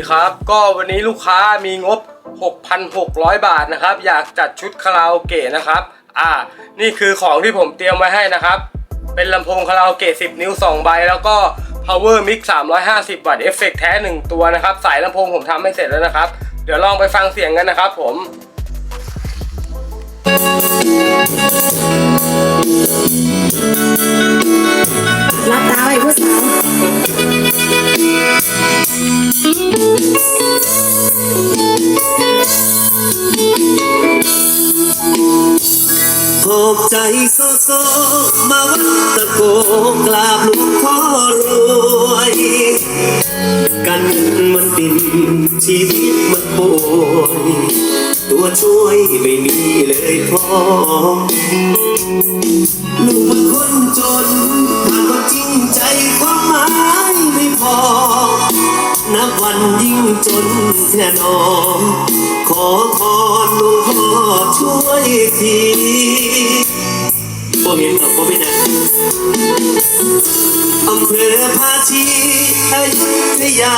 ดีครับ ก็วันนี้ลูกค้ามีงบ 6,600 บาทนะครับ อยากจัดชุดคาราโอเกะนะครับ อ่า นี่คือของที่ผมเตรียมไว้ให้นะครับ เป็นลำโพงคาราโอเกะ 10 นิ้ว 2 ใบ แล้วก็ power mix 350 วัตต์เอฟเฟกต์แท้ 1 ตัวนะครับ สายลำโพงผมทำให้เสร็จแล้วนะครับ เดี๋ยวลองไปฟังเสียงกันนะครับผมรับ อบใจโซโซมาวัดตะโกกราบหลวงพ่อรวย กันเงินมันดินชีวิตมันป่วยตัวช่วยไม่มีเลยพ่อลูกมันคนจนหากว่าจริงใจความหมายไม่พอ นับวันยิ่งจนแท่นอขอพรหลวงพ่อช่วยที บ่เห็นกับบ่เป็นหยังอำเภอภาชีอยุธยา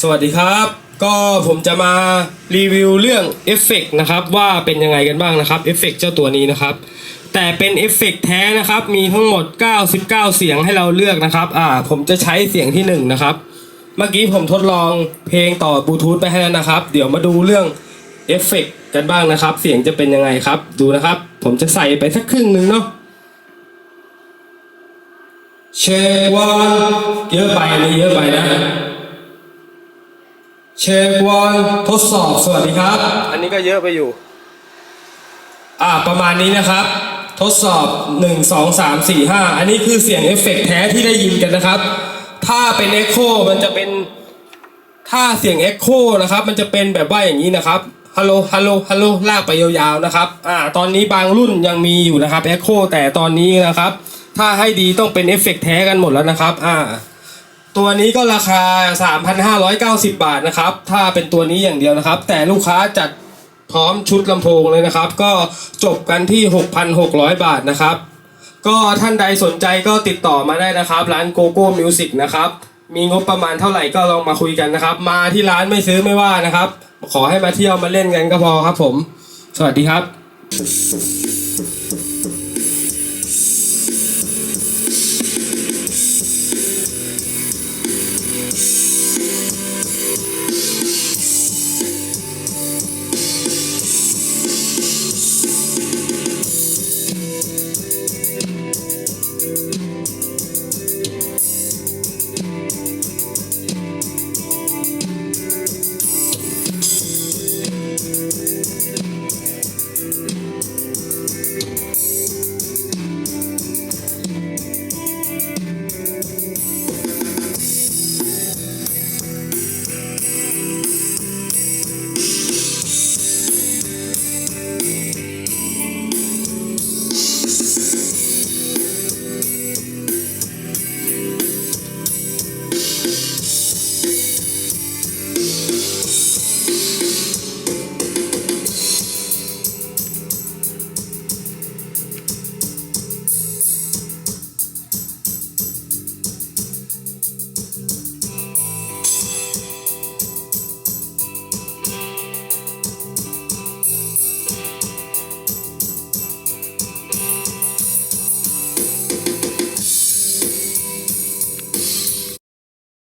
สวัสดีครับ ก็ผมจะมารีวิวเรื่องเอฟเฟกต์นะครับ ว่าเป็นยังไงกันบ้างนะครับเอฟเฟกต์เจ้าตัวนี้นะครับ แต่เป็นเอฟเฟกต์แท้นะครับ มีทั้งหมด 99 เสียงให้เราเลือกนะครับ อ่า ผมจะใช้เสียงที่หนึ่งนะครับ เมื่อกี้ผมทดลองเพลงต่อบลูทูธไปให้แล้วนะครับ เดี๋ยวมาดูเรื่อง เอฟเฟกต์กันบ้างนะครับ เสียงจะเป็นยังไงครับ ดูนะครับ ผมจะใส่ไปสักครึ่งหนึ่งเนาะเชวันเยอะไปอันนี้เยอะไปนะ เช็ควอนทดสอบสวัสดีครับ อันนี้ก็เยอะไปอยู่ อ่าประมาณนี้นะครับ ทดสอบ 1 2 3 4 5 อันนี้คือเสียงเอฟเฟกต์แท้ที่ได้ยินกันนะครับ ถ้าเป็นเอ็กโคมันจะเป็นถ้าเสียงเอ็กโคนะครับ มันจะเป็นแบบว่าอย่างนี้นะครับ ฮัลโหล ฮัลโหล ฮัลโหล ลากไปยาวๆนะครับ อ่า ตอนนี้บางรุ่นยังมีอยู่นะครับเอ็กโคแต่ตอนนี้นะครับ ถ้าให้ดีต้องเป็นเอฟเฟกต์แท้กันหมดแล้วนะครับ อ่า ตัวนี้ก็ราคา 3,590 บาทนะครับ ถ้าเป็นตัวนี้อย่างเดียวนะครับ แต่ลูกค้าจัดพร้อมชุดลำโพงเลยนะครับ ก็จบกันที่ 6,600 บาทนะครับ ก็ท่านใดสนใจก็ติดต่อมาได้นะครับ ร้านโกโก้มิวสิกนะครับ มีงบประมาณเท่าไหร่ก็ลองมาคุยกันนะครับ มาที่ร้านไม่ซื้อไม่ว่านะครับขอให้มาเที่ยวมาเล่นกันก็พอครับผม สวัสดีครับ